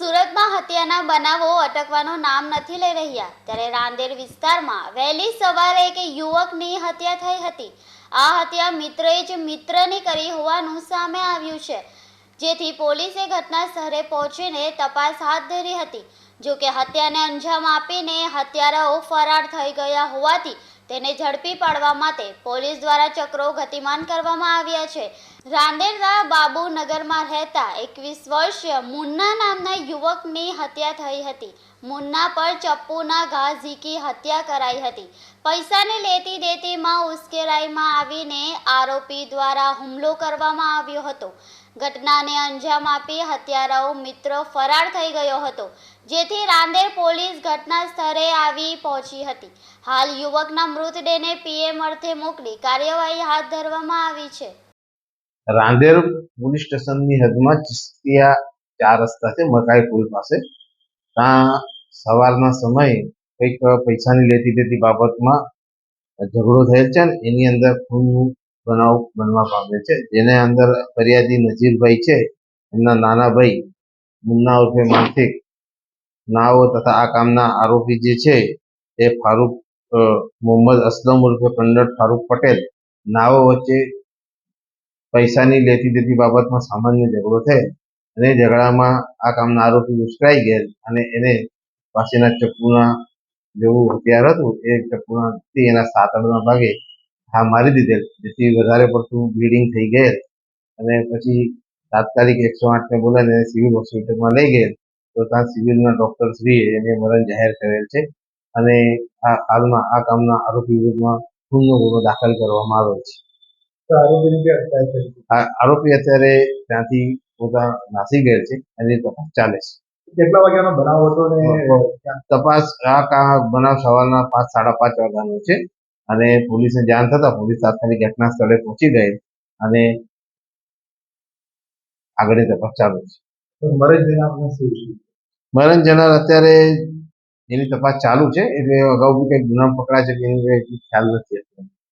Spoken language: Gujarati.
હત્યાના બનાવો અટકવાનું નામ નથી લઈ રહ્યા. ત્યારે રાંદેર વિસ્તારમાં વહેલી સવારે એક યુવકની હત્યા થઈ હતી. આ હત્યા મિત્રએ જ મિત્રની કરી હોવાનું સામે આવ્યું છે. જેથી પોલીસે ઘટના સ્થળે પહોંચીને તપાસ હાથ ધરી હતી. જોકે હત્યાને અંજામ આપીને હત્યારાઓ ફરાર થઈ ગયા હોવાથી તેને ઝડપી પાડવા માટે પોલીસ દ્વારા ચક્રો ગતિમાન કરવામાં આવ્યા છે. રાંદેરના બાબુનગરમાં રહેતા એકવીસ વર્ષીય મુન્ના નામના યુવકની હત્યા થઈ હતી. મુન્ના પર ચપ્પુના ઘા ઝીકી હત્યા કરાઈ હતી. પૈસાને લેતી દેતીમાં ઉશ્કેરાઈમાં આવીને આરોપી દ્વારા હુમલો કરવામાં આવ્યો હતો. ઘટનાને અંજામ આપી હત્યારાઓ મિત્ર ફરાર થઈ ગયો હતો, જેથી રાંદેર પોલીસ ઘટના સ્થળે આવી પહોંચી હતી. હાલ યુવકના મૃતદેહને પીએમ અર્થે મોકલી કાર્યવાહી હાથ ધરવામાં આવી છે. રાંદેર પોલીસ સ્ટેશનની હદમાં ચિસ્તિયા ચાર રસ્તા છે, મકાઈ પુલ પાસે. ત્યાં સવારના સમયે કંઈક પૈસાની લેતી દેતી બાબતમાં ઝઘડો થયેલ છે ને, એની અંદર ખૂનનું બનાવ બનવા પામે છે. જેને અંદર ફરિયાદી નજીરભાઈ છે, એમના નાના ભાઈ મુન્ના ઉર્ફે માનસિક નાઓ તથા આ કામના આરોપી જે છે, એ ફારૂક મોહમ્મદ અસલમ ઉર્ફે પંડિત ફારૂક પટેલ નાઓ વચ્ચે પૈસાની લેતી દેતી બાબતમાં સામાન્ય ઝઘડો થયેલ અને ઝઘડામાં આ કામના આરોપી ઉશ્કેરાઈ ગયેલ અને એને પાસેના ચપ્પુના જેવું હથિયાર હતું એ ચપ્પુના થી એના સાતડના ભાગે હા મારી દીધેલ. જેથી વધારે પડતું બ્લીડિંગ થઈ ગયેલ. અને પછી તાત્કાલિક એકસો આઠને બોલાવીને સિવિલ હોસ્પિટલમાં લઈ ગયેલ. તો ત્યાં સિવિલના ડૉક્ટર શ્રીએ એને મરણ જાહેર કરેલ છે. અને આ હાલમાં આ કામના આરોપી વિરુદ્ધમાં ખૂનનો ગુનો દાખલ કરવામાં આવેલ છે. આરોપી અત્યારે ત્યાંથી પોતા નાસી ગયેલ છે એની તપાસ ચાલે છે. કેટલા વાગ્યાનો બનાવ હતો ને? તપાસ આ બનાવ સવારના પાંચ સાડા પાંચ વાગ્યાનો છે. અને પોલીસને જાણ થતા પોલીસ તાત્કાલિક ઘટના સ્થળે પહોંચી ગઈ અને આગળની તપાસ ચાલુ છે. મરણ જનાર શું છે? મરણ જનાર અત્યારે એની તપાસ ચાલુ છે. એટલે અગાઉ બી કંઈક ગુનામ પકડા છે કે એની ખ્યાલ નથી અત્યારે.